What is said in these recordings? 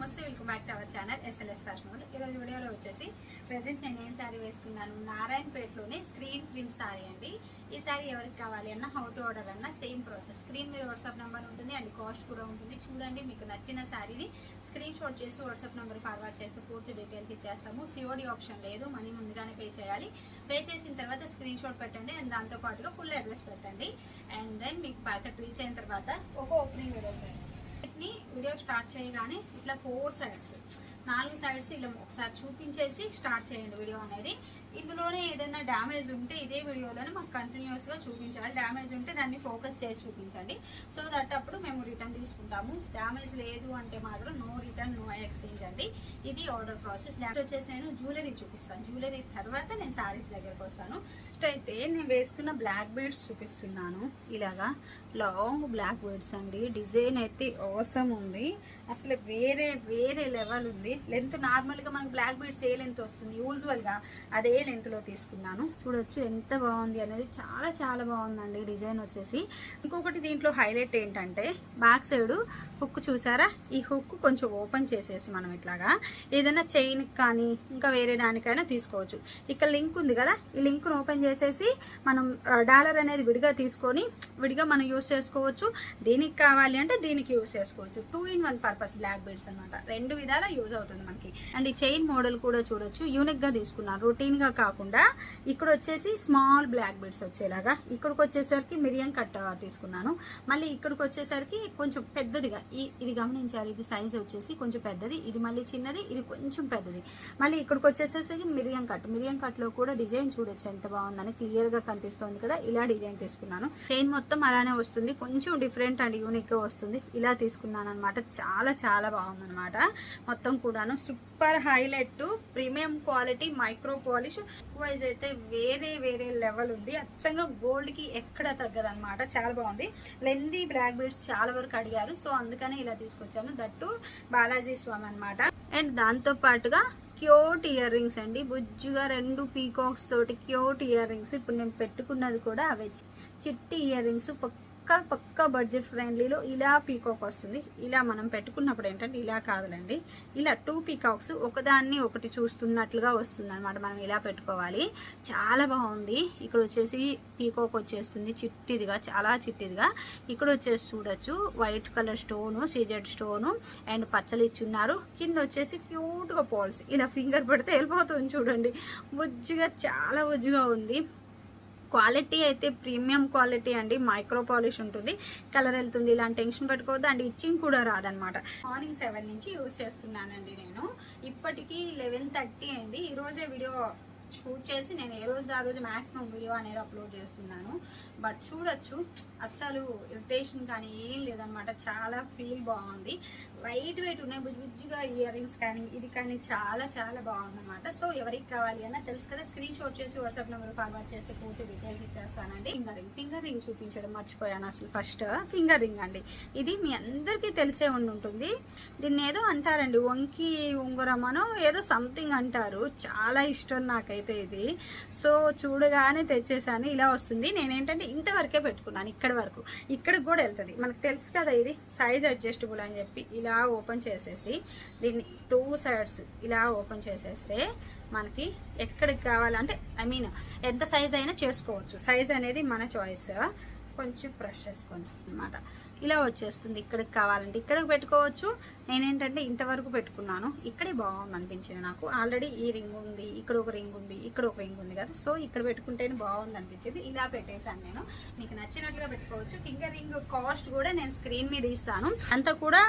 నమస్తే welcome back to our channel SLS fashion world ఈరోజు వీడియోలో వచ్చేసి ప్రజెంట్ నేను ఏం శారీ వేసుకున్నాను? నారాయణపేటలోనే స్క్రీన్ ప్రింట్ శారీ అండి. ఈ శారీ ఎవరికి కావాలి అన్న హౌ టు ఆర్డర్ అన్న సేమ్ ప్రాసెస్ స్క్రీన్ మీద వాట్సాప్ నెంబర్ ఉంటుంది అండ్ కాస్ట్ కూడా ఉంటుంది. చూడండి మీకు నచ్చిన శారీని స్క్రీన్ షాట్ చేసి వాట్సాప్ నెంబర్ ఫార్వర్డ్ చేస్తే పూర్తి డీటెయిల్స్ ఇచ్చేస్తాము. సిఓడి ఆప్షన్ లేదు మనీ ముందుగానే పే చేయాలి. పే చేసిన తర్వాత స్క్రీన్ షాట్ పెట్టండి అండ్ దాంతో పాటుగా ఫుల్ అడ్రస్ పెట్టండి. అండ్ దెన్ మీకు ప్యాకెట్ రీచ్ అయిన తర్వాత ఒక ఓపెనింగ్ వీడియో చేయండి. ని వీడియో స్టార్ట్ చేయగానే ఇట్లా ఫోర్ సైడ్స్ నాలుగు సైడ్స్ ఇలా ఒకసారి చూపించేసి స్టార్ట్ చేయండి వీడియో అనేది. ఇందులోనే ఏదైనా డ్యామేజ్ ఉంటే ఇదే వీడియోలోనే మాకు కంటిన్యూస్గా చూపించాలి. డ్యామేజ్ ఉంటే దాన్ని ఫోకస్ చేసి చూపించండి. సో దట్ అప్పుడు మేము రిటర్న్ తీసుకుంటాము. డ్యామేజ్ లేదు అంటే మాత్రం నో రిటర్న్ నో ఎక్స్చేంజ్ అండి. ఇది ఆర్డర్ ప్రాసెస్ నెక్స్ట్ వచ్చేసి నేను జ్యువెలరీ చూపిస్తాను. జ్యువెలరీ తర్వాత నేను శారీస్ దగ్గరకు వస్తాను. ఫస్ట్ అయితే నేను వేసుకున్న బ్లాక్ బీడ్స్ చూపిస్తున్నాను. ఇలాగా లాంగ్ బ్లాక్ బీడ్స్ అండి. డిజైన్ అయితే అవసరం ఉంది. అసలు వేరే వేరే లెవెల్ ఉంది. లెంత్ నార్మల్గా మనకు బ్లాక్ బీడ్స్ ఏ లెంత్ వస్తుంది? యూజువల్గా అదే లెంత్లో తీసుకున్నాను. చూడొచ్చు ఎంత బాగుంది అనేది చాలా చాలా బాగుందండి డిజైన్ వచ్చేసి. ఇంకొకటి దీంట్లో హైలైట్ ఏంటంటే బ్యాక్ సైడ్ హుక్ చూసారా? ఈ హుక్ కొంచెం ఓపెన్ చేసేసి మనం ఇట్లాగా ఏదైనా చైన్ కానీ ఇంకా వేరే దానికైనా తీసుకోవచ్చు. ఇక్కడ లింక్ ఉంది కదా? ఈ లింక్ను ఓపెన్ చేసి చేసేసి మనం డాలర్ అనేది విడిగా తీసుకొని విడిగా మనం యూస్ చేసుకోవచ్చు. దీనికి కావాలి అంటే దీనికి యూస్ చేసుకోవచ్చు. Two in one purpose black beads అనమాట రెండు విధాలా యూజ్ అవుతుంది మనకి. అండ్ ఈ చైన్ మోడల్ కూడా చూడొచ్చు. యూనిక్గా తీసుకున్నాను రొటీన్గా కాకుండా ఇక్కడ వచ్చేసి స్మాల్ బ్లాక్ బీడ్స్ వచ్చేలాగా. ఇక్కడికి వచ్చేసరికి మిరియం కట్ తీసుకున్నాను. మళ్ళీ ఇక్కడికి వచ్చేసరికి కొంచెం పెద్దదిగా. ఇది గమనించాలి. ఇది సైజ్ వచ్చేసి కొంచెం పెద్దది. ఇది మళ్ళీ చిన్నది. ఇది కొంచెం పెద్దది. మళ్ళీ ఇక్కడికి వచ్చేసేసరికి మిరియం కట్. మిరియం కట్లో కూడా డిజైన్ చూడొచ్చు. ఎంత బాగుంది క్లియర్గా కనిపిస్తుంది కదా ఇలా డిజైన్ తీసుకున్నాను. చైన్ మొత్తం అలానే వస్తుంది కొంచెం డిఫరెంట్ అండ్ యూనిక్గా వస్తుంది. ఇలా తీసుకున్నాను అనమాట చాలా చాలా బాగుందనమాట మొత్తం కూడాను super highlight premium quality micro polish. Wise అయితే వేరే వేరే లెవెల్ ఉంది. అచ్చంగా గోల్డ్కి ఎక్కడ తగ్గదనమాట చాలా బాగుంది. లెందీ బ్లాక్ బీడ్స్ చాలా వరకు అడిగారు సో అందుకనే ఇలా తీసుకొచ్చాను. దట్టు బాలాజీ స్వామి అనమాట అండ్ దాంతో పాటుగా క్యూట్ ఇయర్ రింగ్స్ అండి. బుజ్జుగా రెండు పీకాక్స్ తోటి క్యూట్ ఇయర్ రింగ్స్ ఇప్పుడు నేను పెట్టుకున్నది కూడా అవే. చిట్టి ఇయర్ రింగ్స్ పక్కా పక్కా బడ్జెట్ ఫ్రెండ్లీలో ఇలా పీకాక్ వస్తుంది. ఇలా మనం పెట్టుకున్నప్పుడు ఏంటంటే ఇలా కాదులండి. ఇలా టూ పీకాక్స్ ఒకదాన్ని ఒకటి చూస్తున్నట్లుగా వస్తుంది అనమాట మనం ఇలా పెట్టుకోవాలి. చాలా బాగుంది. ఇక్కడ వచ్చేసి పీకాక్ వచ్చేస్తుంది చిట్టిదిగా చాలా చిట్టిదిగా. ఇక్కడ వచ్చేసి చూడొచ్చు white colour stone CZ stone and పచ్చలు ఇచ్చున్నారు. కింద వచ్చేసి క్యూట్గా పాల్స్. ఇలా ఫింగర్ పెడితే వెళ్ళిపోతుంది చూడండి. బుజ్జిగా చాలా బుజ్జిగా ఉంది. క్వాలిటీ అయితే ప్రీమియం క్వాలిటీ అండి మైక్రో పాలిష్ ఉంటుంది. కలర్ వెళ్తుంది ఇలాంటి టెన్షన్ పెట్టుకోవద్దు. అండ్ ఇచ్చింగ్ కూడా రాదనమాట. మార్నింగ్ సెవెన్ నుంచి యూస్ చేస్తున్నానండి నేను. ఇప్పటికీ లెవెన్ థర్టీ అయింది. ఈరోజే వీడియో షూట్ చేసి నేను ఏ రోజు ఆ రోజు మ్యాక్సిమం వీడియో అనేది అప్లోడ్ చేస్తున్నాను. బట్ చూడొచ్చు అస్సలు ఇరిటేషన్ కానీ ఏం లేదనమాట. చాలా ఫీల్ బాగుంది. లైట్ వెయిట్ ఉన్నాయి బుజ్జి బుజ్జిగా ఇయర్ రింగ్స్ కానీ ఇది కానీ చాలా చాలా బాగుందన్నమాట. సో ఎవరికి కావాలి అన్న తెలుసు కదా స్క్రీన్ షాట్ చేసి వాట్సాప్ నెంబర్ ఫార్వర్డ్ చేస్తే పూర్తి డీటెయిల్స్ ఇచ్చేస్తానండి. ఫింగర్ రింగ్ ఫింగర్ రింగ్ చూపించడం మర్చిపోయాను అసలు ఫస్ట్ ఫింగర్ రింగ్ అండి. ఇది మీ అందరికీ తెలిసే ఉండి ఉంటుంది దీన్ని ఏదో అంటారండి వంకి ఉంగరమనో ఏదో సంథింగ్ అంటారు. చాలా ఇష్టం నాకైతే ఇది. సో చూడగానే తెచ్చేసాను ఇలా వస్తుంది. నేనేంటంటే ఇంతవరకే పెట్టుకున్నాను ఇక్కడ వరకు. ఇక్కడికి కూడా వెళ్తుంది. మనకు తెలుసు కదా ఇది సైజ్ అడ్జస్టబుల్ అని చెప్పి ఇలా ఓపెన్ చేసేసి దీన్ని టూ సైడ్స్ ఇలా ఓపెన్ చేసేస్తే మనకి ఎక్కడికి కావాలంటే ఐ మీన్ ఎంత సైజ్ అయినా చేసుకోవచ్చు. సైజ్ అనేది మన చాయిస్ కొంచెం బ్రష్ చేసుకోండి అనమాట ఇలా వచ్చేస్తుంది. ఇక్కడికి కావాలంటే ఇక్కడికి పెట్టుకోవచ్చు. నేనేంటంటే ఇంతవరకు పెట్టుకున్నాను. ఇక్కడే బాగుంది అనిపించింది నాకు. ఆల్రెడీ ఈ రింగ్ ఉంది ఇక్కడ ఒక రింగ్ ఉంది ఇక్కడ ఒక రింగ్ ఉంది కదా. సో ఇక్కడ పెట్టుకుంటేనే బాగుంది అనిపించేది. ఇలా పెట్టేశాను నేను. మీకు నచ్చినట్లుగా పెట్టుకోవచ్చు. ఫింగర్ రింగ్ కాస్ట్ కూడా నేను స్క్రీన్ మీద ఇస్తాను. అంతా కూడా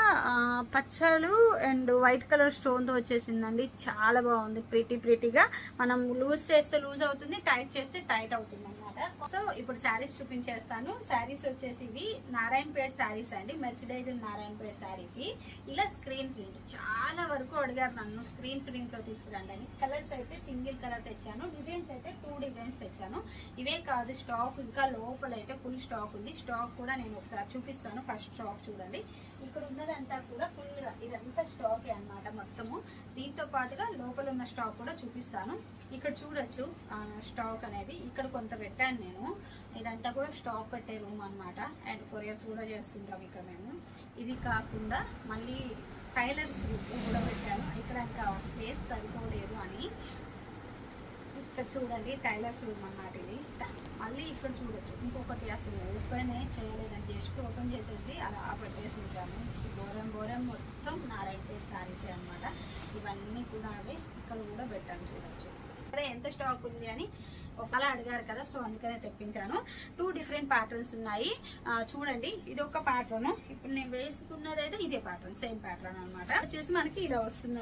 పచ్చలు అండ్ వైట్ కలర్ స్టోన్తో వచ్చేసిందండి. చాలా బాగుంది. ప్రిటీ ప్రిటీగా మనం లూజ్ చేస్తే లూజ్ అవుతుంది టైట్ చేస్తే టైట్ అవుతుంది అన్నమాట సో ఇప్పుడు శారీస్ చూపించేస్తాను. శారీస్ వచ్చేసి ఇవి నారాయణపేట శారీస్ అండి. మెర్సిడైజ్ నారాయణపేట శారీకి ఇలా స్క్రీన్ ప్రింట్ చాలా వరకు అడిగారు నన్ను. స్క్రీన్ ప్రింట్లో తీసుకురండి అని. కలర్స్ అయితే సింగిల్ కలర్ తెచ్చాను. డిజైన్స్ అయితే టూ డిజైన్స్ తెచ్చాను. ఇవే కాదు స్టాక్ ఇంకా లోపల అయితే ఫుల్ స్టాక్ ఉంది. స్టాక్ కూడా నేను ఒకసారి చూపిస్తాను. ఫస్ట్ స్టాక్ చూడండి. ఇక్కడ ఉన్నదంతా కూడా ఫుల్ ఇదంతా స్టాక్ అన్నమాట మొత్తము. దీంతో పాటుగా లోపల ఉన్న స్టాక్ కూడా చూపిస్తాను. ఇక్కడ చూడొచ్చు ఆ, స్టాక్ అనేది. ఇక్కడ కొంత పెట్టాను నేను. ఇదంతా కూడా స్టాక్ పెట్టే రూమ్ అన్నమాట. అండ్ కొరియర్స్ కూడా చేస్తుంటాం ఇక్కడ మేము. ఇది కాకుండా మళ్ళీ టైలర్స్ కూడా పెట్టాను. ఇక్కడ స్పేస్ సరిపోలేదు అని. ఇక్కడ చూడండి టైలర్స్ రూమ్ అన్నమాట ఇది. మళ్ళీ ఇక్కడ చూడొచ్చు. ఇంకొకటి అసలు ఓపెనే చేయలేదని జస్ట్ ఓపెన్ చేసేసి అలా పెట్టేసి ఉంచాను. గోరం బోరం బోరం మొత్తం నారాయణపేట శారీసే అనమాట ఇవన్నీ కూడా అవి ఇక్కడ కూడా పెట్టాను చూడొచ్చు. అదే ఎంత స్టాక్ ఉంది అని ఒకలా అడిగారు కదా సో అందుకనే తెప్పించాను. టూ డిఫరెంట్ ప్యాటర్న్స్ ఉన్నాయి. చూడండి ఇది ఒక ప్యాటర్న్ ఇప్పుడు నేను వేసుకున్నది అయితే ఇదే ప్యాటర్న్ సేమ్ ప్యాటర్న్ అనమాట వచ్చేసి మనకి ఇలా వస్తుంది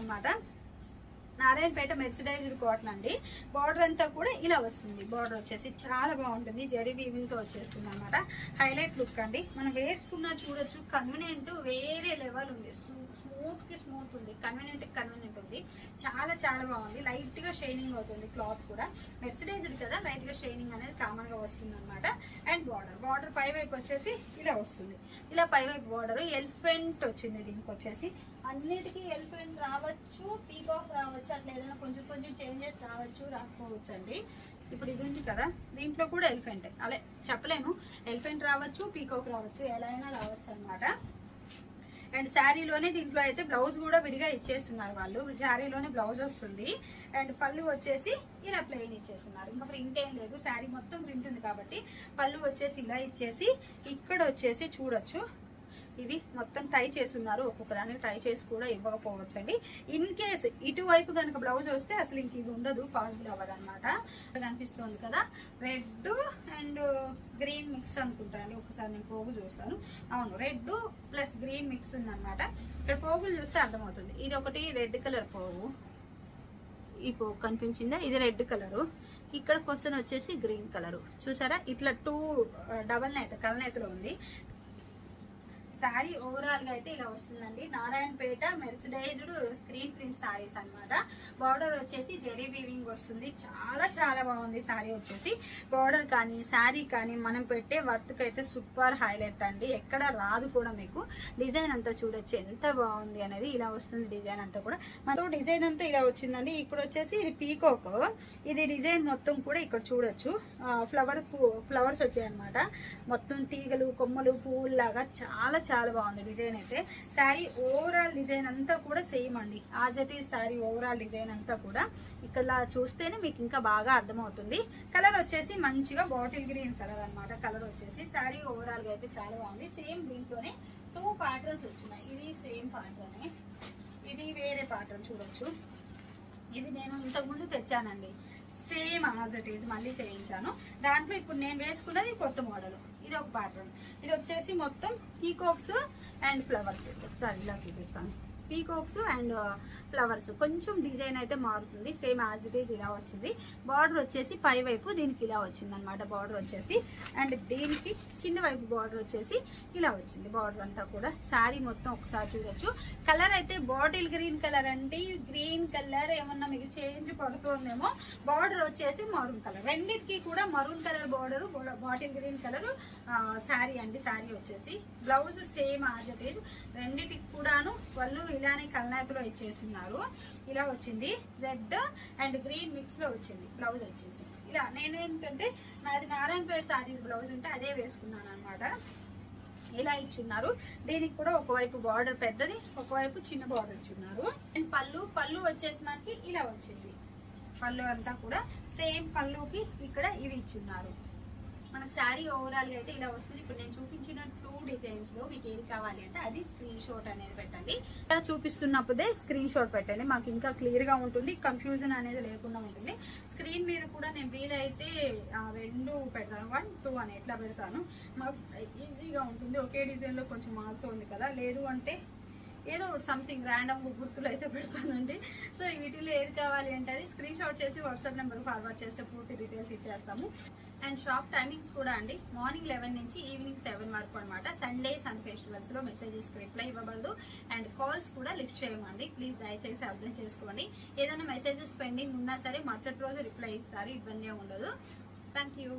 నారాయణపేట మెర్సిడైజ్డ్ కాటన్ అండి బార్డర్ అంతా కూడా ఇలా వస్తుంది. బార్డర్ వచ్చేసి చాలా బాగుంటుంది. జరీ వీవింగ్తో వచ్చేస్తుంది అనమాట హైలైట్ లుక్ అండి. మనం వేసుకున్న చూడొచ్చు. కన్వీనియంట్ వేరే లెవెల్ ఉంది. స్మూత్కి స్మూత్ ఉంది. కన్వీనియంట్ కన్వీనియంట్ ఉంది. చాలా చాలా బాగుంది. లైట్గా షైనింగ్ అవుతుంది క్లాత్ కూడా. మెర్సిడైజ్డ్ కదా? లైట్గా షైనింగ్ అనేది కామన్గా వస్తుంది అనమాట అండ్ బార్డర్ బార్డర్ పై వైపు వచ్చేసి ఇలా వస్తుంది. ఇలా పై వైపు బార్డర్ ఎలిఫెంట్ వచ్చింది దీనికి వచ్చేసి. అన్నిటికీ ఎలిఫెంట్ రావచ్చు పీకాక్ రావచ్చు అట్లా ఏదైనా కొంచెం కొంచెం చేంజెస్ రావచ్చు రాకపోవచ్చు అండి ఇప్పుడు ఇది ఉంది కదా దీంట్లో కూడా ఎలిఫెంట్ అలా చెప్పలేను. ఎలిఫెంట్ రావచ్చు పీకాక్ రావచ్చు ఎలా అయినా రావచ్చు అనమాట అండ్ శారీలోనే దీంట్లో అయితే బ్లౌజ్ కూడా విడిగా ఇచ్చేస్తున్నారు వాళ్ళు. శారీలోనే బ్లౌజ్ వస్తుంది. అండ్ పళ్ళు వచ్చేసి ఇలా ప్లెయిన్ ఇచ్చేస్తున్నారు. ఇంకా ప్రింట్ ఏం లేదు. శారీ మొత్తం ప్రింట్ ఉంది కాబట్టి పళ్ళు వచ్చేసి ఇలా ఇచ్చేసి ఇక్కడ వచ్చేసి చూడొచ్చు. ఇవి మొత్తం టై చేసి ఉన్నారు ఒక్కొక్క దానికి టై చేసి కూడా ఇవ్వకపోవచ్చు అండి ఇన్ కేస్ ఇటువైపు కనుక బ్లౌజ్ వస్తే అసలు ఇంక ఇది ఉండదు పాసిబుల్ అవ్వదు అనమాట కనిపిస్తుంది కదా రెడ్ అండ్ గ్రీన్ మిక్స్ అనుకుంటాను ఒకసారి నేను పోగు చూస్తాను. అవును రెడ్ ప్లస్ గ్రీన్ మిక్స్ ఉందన్నమాట. ఇక్కడ పోగులు చూస్తే అర్థమవుతుంది. ఇది ఒకటి రెడ్ కలర్ పోగు. ఈ పోగు కనిపించిందా? ఇది రెడ్ కలరు ఇక్కడ క్వశ్చన్ వచ్చేసి గ్రీన్ కలరు చూసారా? ఇట్లా టూ డబల్ నేత కలర్ నేతలో ఉంది. శారీ ఓవరాల్గా అయితే ఇలా వస్తుందండి. Narayanpet mercerised screen print saris అన్నమాట. బార్డర్ వచ్చేసి జెరీ వీవింగ్ వస్తుంది. చాలా చాలా బాగుంది శారీ వచ్చేసి. బార్డర్ కానీ శారీ కానీ మనం పెట్టే వర్త్కి అయితే సూపర్ హైలైట్ అండి. ఎక్కడ రాదు కూడా మీకు. డిజైన్ అంతా చూడొచ్చు. ఎంత బాగుంది అనేది ఇలా వస్తుంది డిజైన్ అంతా కూడా. మనతో డిజైన్ అంతా ఇలా వచ్చిందండి. ఇక్కడ వచ్చేసి ఇది పీకోక్. ఇది డిజైన్ మొత్తం కూడా ఇక్కడ చూడొచ్చు. ఫ్లవర్ ఫ్లవర్స్ వచ్చాయన్నమాట. మొత్తం తీగలు కొమ్మలు పువ్వులు లాగా చాలా చాలా బాగుంది డిజైన్ అయితే. శారీ ఓవరాల్ డిజైన్ అంతా కూడా సేమ్ అండి. As it is sari overall design అంతా కూడా. ఇక్కడ చూస్తేనే మీకు ఇంకా బాగా అర్థమవుతుంది. కలర్ వచ్చేసి మంచిగా బాటిల్ గ్రీన్ కలర్ అనమాట కలర్ వచ్చేసి శారీ ఓవరాల్గా అయితే చాలా బాగుంది. సేమ్ దీంట్లోనే టూ ప్యాటర్న్స్ వచ్చినాయి. ఇది సేమ్ ప్యాటర్నే ఇది వేరే ప్యాటర్న్ చూడొచ్చు. ఇది నేను ఇంతకుముందు తెచ్చానండి. సేమ్ యాజ్ ఇట్ ఈజ్ మళ్ళీ చేయించాను. దాంట్లో ఇప్పుడు నేను వేసుకున్నది కొత్త మోడల్. ఇది ఒక ప్యాటర్న్ ఇది వచ్చేసి మొత్తం పీకాక్స్ అండ్ ఫ్లవర్స్ ఒకసారి ఇలా చూపిస్తాను. Peacocks and flowers. కొంచెం డిజైన్ అయితే మారుతుంది. సేమ్ యాజ్ ఇట్ ఈస్ ఇలా వస్తుంది. బార్డర్ వచ్చేసి పై వైపు దీనికి ఇలా వచ్చింది అనమాట బార్డర్ వచ్చేసి. అండ్ దీనికి కింద వైపు బార్డర్ వచ్చేసి ఇలా వచ్చింది బార్డర్ అంతా కూడా. శారీ మొత్తం ఒకసారి చూడొచ్చు. కలర్ అయితే బాటిల్ గ్రీన్ కలర్ అండి. గ్రీన్ కలర్ ఏమన్నా మీకు చేంజ్ పడుతుందేమో. బార్డర్ వచ్చేసి మరూన్ కలర్. రెండింటికి కూడా maroon colour border bottle green colour sari అండి. శారీ వచ్చేసి blouse same as it is రెండింటికి కూడాను వాళ్ళు ఇలానే కల్నాపిలో ఇచ్చేస్తున్నారు. ఇలా వచ్చింది. రెడ్ అండ్ గ్రీన్ మిక్స్లో వచ్చింది. బ్లౌజ్ వచ్చేసి. ఇలా నేనేంటంటే నాది నారాయణపేట శారీ బ్లౌజ్ ఉంటే అదే వేసుకున్నాను అనమాట ఇలా ఇచ్చున్నారు. దీనికి కూడా ఒకవైపు బార్డర్ పెద్దది ఒకవైపు చిన్న బార్డర్ ఇచ్చున్నారు. అండ్ పళ్ళు పళ్ళు వచ్చేసి మనకి ఇలా వచ్చింది. పళ్ళు అంతా కూడా సేమ్ పళ్ళుకి ఇక్కడ ఇవి ఇచ్చున్నారు. మనకు శారీ ఓవరాల్గా అయితే ఇలా వస్తుంది. ఇప్పుడు నేను చూపించిన టూ డిజైన్స్లో మీకు ఏది కావాలి అంటే అది స్క్రీన్ షాట్ అనేది పెట్టండి. ఇలా చూపిస్తున్నప్పుడే స్క్రీన్ షాట్ పెట్టండి. మాకు ఇంకా క్లియర్గా ఉంటుంది. కన్ఫ్యూజన్ అనేది లేకుండా ఉంటుంది. స్క్రీన్ మీద కూడా నేను వీలైతే రెండు పెడతాను. వన్ టూ అని ఎట్లా పెడతాను? మాకు ఈజీగా ఉంటుంది. ఒకే డిజైన్లో కొంచెం మారుతుంది కదా. లేదు అంటే ఏదో సంథింగ్ ర్యాండమ్ గుర్తులు అయితే పెడతానండి. సో వీటిలో ఏది కావాలి అంటే అది స్క్రీన్ షాట్ చేసి వాట్సాప్ నెంబర్ ఫార్వర్డ్ చేస్తే పూర్తి డీటెయిల్స్ ఇచ్చేస్తాము. అండ్ షాప్ టైమింగ్స్ కూడా అండి. మార్నింగ్ లెవెన్ నుంచి ఈవినింగ్ సెవెన్ వరకు అనమాట సండే సన్ ఫెస్టివల్స్లో మెసేజెస్కి రిప్లై ఇవ్వబడదు. అండ్ కాల్స్ కూడా లిఫ్ట్ చేయమండి. ప్లీజ్ దయచేసి అర్థం చేసుకోండి. ఏదైనా మెసేజెస్ పెండింగ్ ఉన్నా సరే మరుసటి రోజు రిప్లై ఇస్తారు. ఇబ్బంది ఉండదు. Thank you